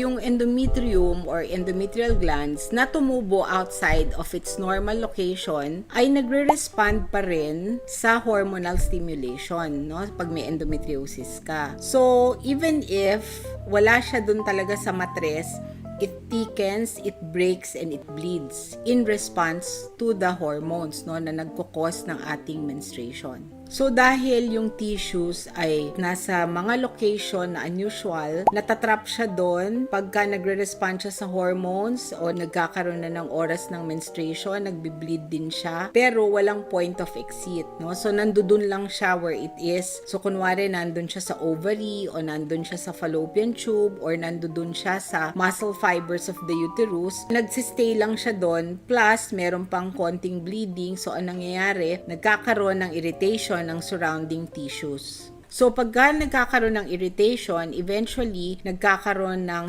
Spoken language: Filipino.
yung endometrium or endometrial glands na tumubo outside of its normal location ay nagre-respond pa rin sa hormonal stimulation, no? Pag may endometriosis ka. So, even if wala siya dun talaga sa matres, it thickens, it breaks, and it bleeds in response to the hormones no, na nagkukos ng ating menstruation. So dahil yung tissues ay nasa mga location na unusual, natatrap siya doon pagka nagre-respond siya sa hormones o nagkakaroon na ng oras ng menstruation, nagbi-bleed din siya, pero walang point of exit, no? So nandun lang siya where it is. So kunwari nandun siya sa ovary o nandun siya sa fallopian tube or nandun siya sa muscle fibers of the uterus, nagsistay lang siya doon plus meron pang konting bleeding. So anong nangyayari? Nagkakaroon ng irritation ng surrounding tissues. So pagka nagkakaroon ng irritation, eventually nagkakaroon ng